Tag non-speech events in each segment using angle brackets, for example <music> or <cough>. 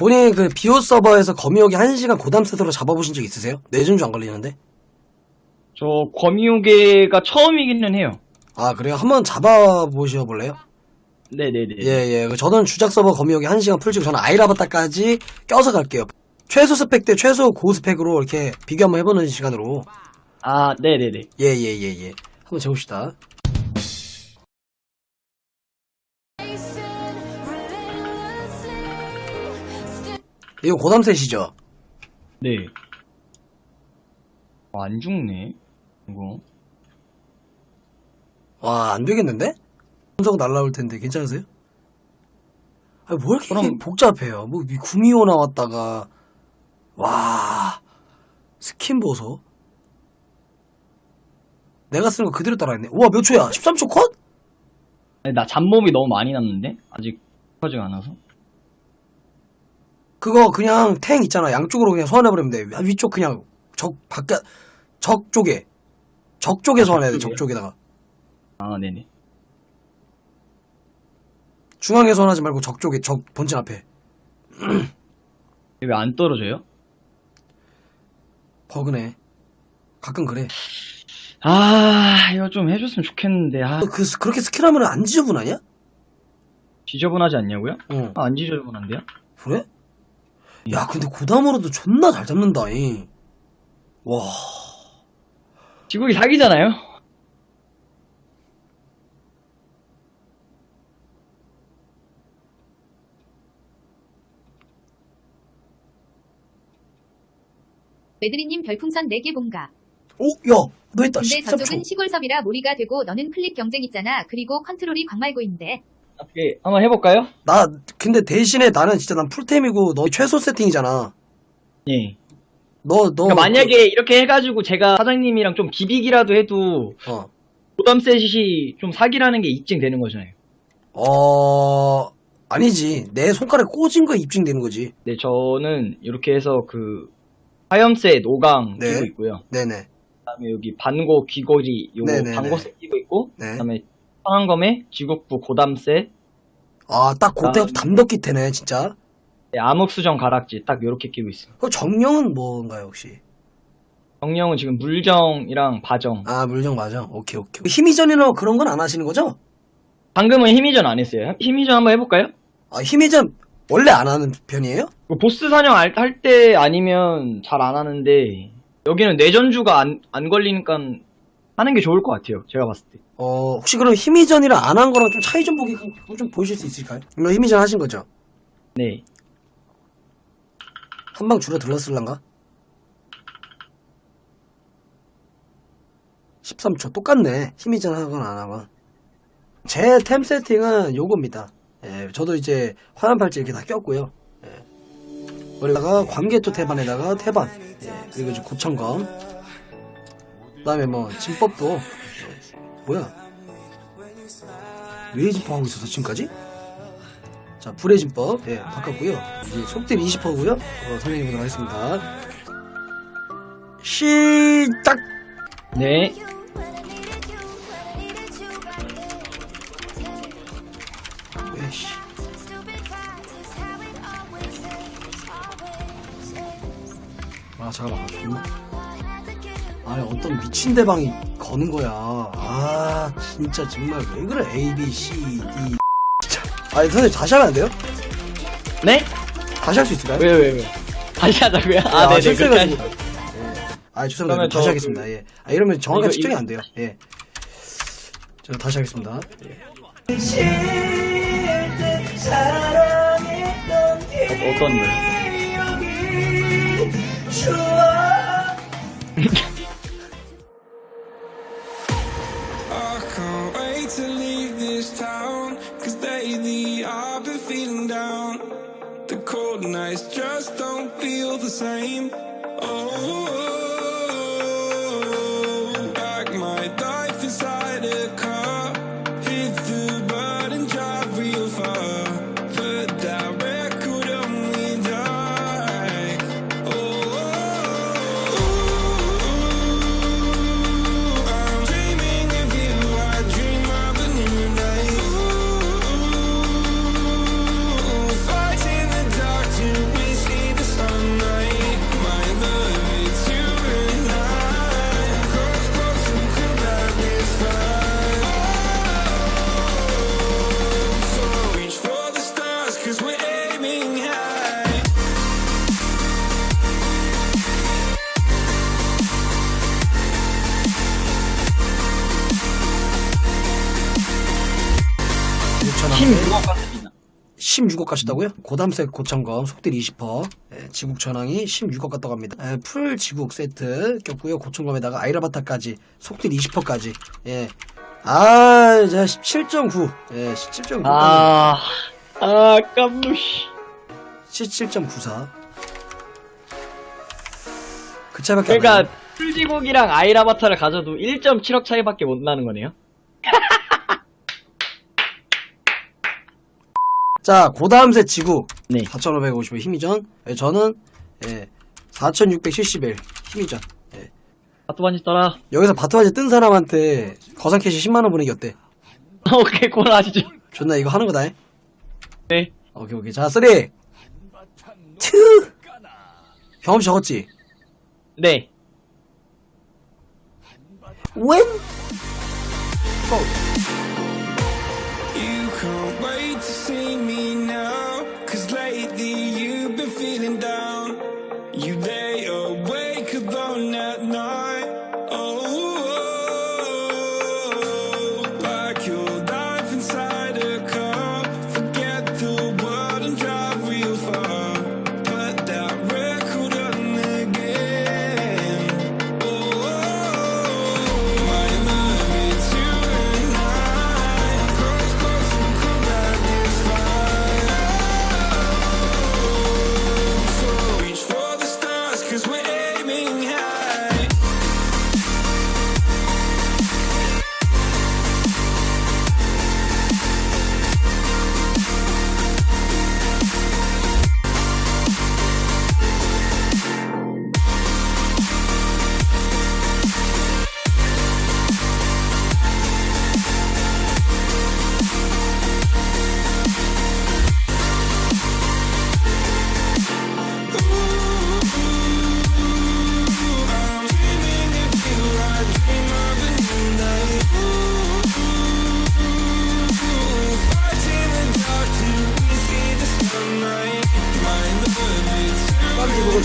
본인 그 비오 서버에서 거미호기 1시간 고담 세트로 잡아보신 적 있으세요? 내전주 안 걸리는데? 저 거미호개가 처음이기는 해요. 아, 그래요? 한번 잡아보셔 볼래요? 네네네. 예, 예. 그 저는 주작 서버 거미호기 1시간 풀치고 저는 아이라바타까지 껴서 갈게요. 최소 스펙 대 최소 고스펙으로 이렇게 비교 한번 해보는 시간으로. 아, 네네네. 예, 예, 예, 예. 한번 재봅시다. 이거 고담셋이죠? 네. 어, 안 죽네. 이거. 와, 안 되겠는데? 분석 날라올 텐데, 괜찮으세요? 아니, 뭐 이렇게 그럼- 복잡해요? 뭐, 이 구미호 나왔다가, 와, 스킨 보소. 내가 쓰는 거 그대로 따라했네. 우와, 몇 초야? 13초 컷? 아니, 나 잡몸이 너무 많이 났는데? 아직 터지가 않아서. 그거 그냥 탱 있잖아. 양쪽으로 그냥 소환해버리면 돼. 위쪽 그냥 적, 바깥, 적 쪽에. 적 쪽에 소환해야 돼, 적? 쪽에다가. 아, 네네. 중앙에 소환하지 말고 적 쪽에, 적 본진 앞에. <clears throat> 왜 안 떨어져요? 버그네. 가끔 그래. 아, 이거 좀 해줬으면 좋겠는데. 아, 그, 그렇게 스킬하면 안 지저분하냐? 지저분하지 않냐고요? 응. 아, 안 지저분한데요? 그래? 야, 근데 고담으로도 존나 잘 잡는다, 이. 와. 지국이 사기잖아요? 매드리님 별풍선 4개 본가. 오, 야, 너 했다, 근데 13초. 저쪽은 시골섭이라 몰이가 되고 너는 클릭 경쟁 있잖아. 그리고 컨트롤이 광말고인데. 오케이, 한번 해볼까요? 나, 근데 대신에 나는 진짜 난 풀템이고, 너 최소 세팅이잖아. 예. 너, 너. 그러니까 만약에 이렇게 해가지고 제가 사장님이랑 좀 비비기라도 해도 어. 보담셋이 좀 사기라는 게 입증되는 거잖아요. 어, 아니지. 내 손가락에 꽂은 거 입증되는 거지. 네, 저는 이렇게 해서 그 화염셋 5강 네. 끼고 있고요. 네네. 그다음에 여기 반고 귀걸이 요거 네네네. 반고셋 끼고 있고 네. 그다음에 상한검에 지국부 고담셋 아, 딱 그때부터 아. 담덕기태네, 진짜. 네, 암흑수정 가락지 딱 요렇게 끼고 있어요. 그 정령은 뭔가요, 혹시? 정령은 지금 물정이랑 바정. 아, 물정 맞아. 오케이, 오케이. 힘이전이나 그런 건 안 하시는 거죠? 방금은 힘이전 안 했어요. 힘이전 한번 해볼까요? 아, 힘이전 원래 안 하는 편이에요? 그 보스 사냥 할 때 아니면 잘 안 하는데 여기는 내전주가 안, 안 걸리니까 하는 게 좋을 것 같아요. 제가 봤을 때. 어, 혹시 그럼 힘이전이랑 안 한 거랑 좀 차이 좀 보기, 좀 보실 수 있을까요? 이거 힘이전 하신 거죠? 네. 한 방 줄어들었을란가? 13초 똑같네 힘이전 하건 안 하건 제 템 세팅은 요겁니다 예, 저도 이제 화염 팔찌 이렇게 다 꼈고요 예. 그리다가 광개토 태반에다가 태반 예, 그리고 이제 고천검 그 다음에 뭐 진법도 예. 뭐야 왜 진법 하고 있었어 지금까지? 자, 불의 진법, 예, 바꿨고요 이제 속딜 20%고요 어, 설명해 보도록 하겠습니다. 시작! 네. 왜씨. 아, 잠깐만. 아니, 어떤 미친 대방이 거는 거야. 아, 진짜 정말 왜 그래? A, B, C, D. 진짜. 아니, 선생님 다시 하면 안 돼요? 네? 다시 할 수 있을까요? 왜, 왜, 왜? 다시 하자고요? 아, 네 네. 그렇게 실수해가지고. 하시죠. 예. 아, 죄송합니다. 그러면 다시 저 하겠습니다. 예. 아, 이러면 정확하게 이거- 측정이 이거- 안 돼요. 예. 저 다시 하겠습니다. 예. 어, 어떤 거 same. 16억 가시다고요? 고담색 고청검 속딜 20%, 예, 지국 전황이 16억 갔다고 합니다. 예, 풀 지국 세트 꼈고요. 고청검에다가 아이라바타까지 속딜 20%까지. 예. 아, 자 17.9. 예, 17.9. 아, 아, 깜무시. 17.94. 그 차이밖에 안 그러니까, 나요. 풀지국이랑 아이라바타를 가져도 1.7억 차이밖에 못 나는 거네요? 자, 고다음새 지국 네. 4,550의 힘이전. 예, 저는 예, 4,671 힘이전. 예. 바토반지 떠라. 여기서 바트바지 뜬 사람한테 거상 캐시 10만 원 보내기 어때? <laughs> 오케이, 콜 하시죠. 존나 이거 하는 거다. 잉? 네. 오케이 오케이. 자, 3 2 경험치 적었지? 네. 웬? You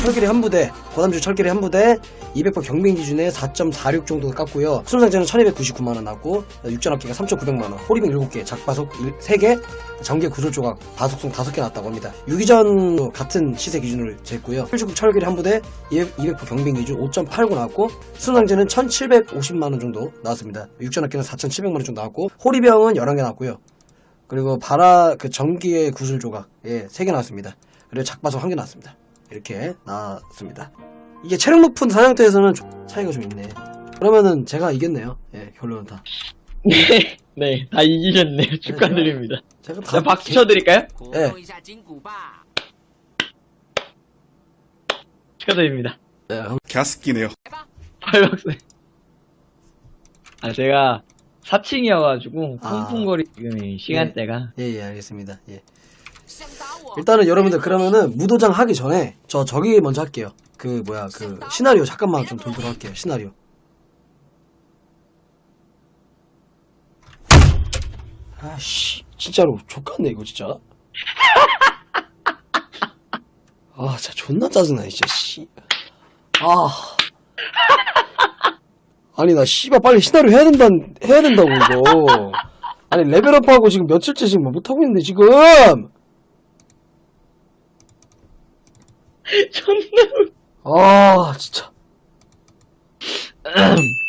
철길이 한 부대, 고담주 철길이 한 부대, 200번 경빈 기준에 4.46 정도 깎고요. 수능상자는 1299만원 나왔고, 육전합계가 3,900만원, 호리빙 7개, 작바속 3개, 전개 구슬 조각, 바속송 5개 나왔다고 합니다. 유기전 같은 시세 기준으로 쟀고요. 풀주국 철길이 한 부대, 200번 경빈 기준 5.89 나왔고, 수능상자는 1,750만원 정도 나왔습니다. 육전합계는 4,700만원 정도 나왔고, 호리병은 11개 나왔고요. 그리고 바라 그 전기의 구슬 조각 예, 3개 나왔습니다. 그리고 작바속 1개 나왔습니다. 이렇게 나왔습니다. 이게 체력 높은 사냥터에서는 차이가 좀 있네. 그러면은 제가 이겼네요. 예, 결론은 다. <laughs> 네, 다 이기셨네요. 네, 축하드립니다. 제가 다 자, 박수 쳐드릴까요? 예. 축하드립니다. 네, 한- 갸스끼네요. 팔박스. 아, 제가 4층이어가지고, 아. 쿵쿵거리 지금 시간대가. 예, 예, 예, 알겠습니다. 예. 어, 일단은 여러분들 그러면은 무도장 하기 전에 저 저기 먼저 할게요. 그 뭐야 그 시나리오 잠깐만 좀 돌도록 할게요. 시나리오. 아씨 진짜로 족같네 이거 진짜. <laughs> 아 진짜 존나 짜증나 진짜 씨. 아. 아니 나 씨발 빨리 시나리오 해야 된다 해야 된다고 이거. 아니 레벨업하고 지금 며칠째 지금 뭐 못 하고 있는데 지금. <laughs> 존나. 아 진짜 <clears throat>